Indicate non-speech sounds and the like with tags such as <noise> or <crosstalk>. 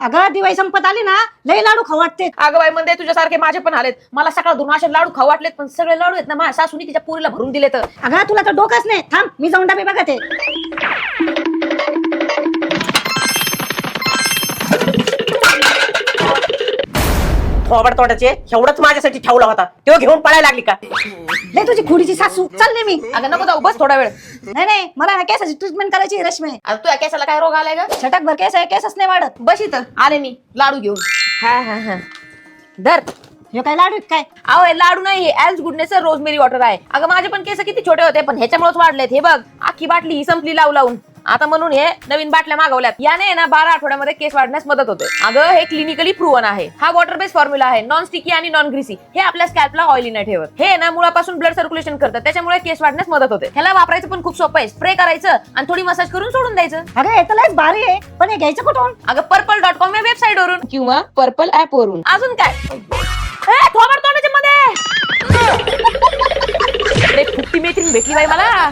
अगं दिवाळी संपत आली ना लई लाडू खाऊ वाटते अगं बाई म्हणते तुझ्यासारखे माझे पण आलेत. मला सकाळ दोन असे लाडू खाऊ वाटलेत पण सगळे लाडू आहेत ना माझ्या सासूनी तिच्या पुरीला भरून दिले तर अगं तुला तर डोकंच नाही. थांब मी जाऊन डबे बघते. थोबड तोंडाचे एवढंच माझ्यासाठी ठेवला होता. तो घेऊन पळायला लागली का? लय तुझी खुडीची सासू. चालले मी. अगं नको जाऊ. बस थोडा वेळ. नाही नाही. मला ना केसाची ट्रीटमेंट करायची आहे, रश्मी. आता तुझ्या केसाला काय रोग आलाय का छटक भर केस आहे केसच नाही वाढत. बस इथं. आले मी. लाडू घेऊन. हा हा हा. धर. हे काय लाडू आहेत काय? अहो हे लाडू नाही हे ऍल्स गुडनेस रोजमेरी वॉटर आहे. अगं माझे पण केस किती छोटे होते पण ह्याच्यामुळेच वाढलेत. हे बघ आखी बाटली ही संपली लावून. आता म्हणून हे नवीन बाटल्या मागवल्यात. याने ना बारा आठवड्यामध्ये केस वाढण्यास मदत होते. अगं हे क्लिनिकली प्रूव्हन आहे. हा वॉटर बेस्ड फॉर्म्युला आहे. नॉन स्टिकी आणि नॉन ग्रीसी हे आपल्या स्कॅल्पला ऑइली नाही ठेवत. हे ना मुळापासून ब्लड सर्क्युलेशन करतं. त्याच्यामुळे केस वाढण्यास मदत होते. ह्याला वापरायचं पण खूप सोपं आहे. स्प्रे करायचं आणि थोडी मसाज करून सोडून द्यायचं. अगं हे तर लयच भारी आहे. पण हे घ्यायचं कुठून? अगं पर्पल डॉट कॉम या वेबसाईट वरून. किंवा पर्पल ऍप वरून. अजून काय? ए, थोबाड तोंडाच्या मध्ये! <laughs> अरे, फुट्टी मैत्रीण भेटली बाई मला.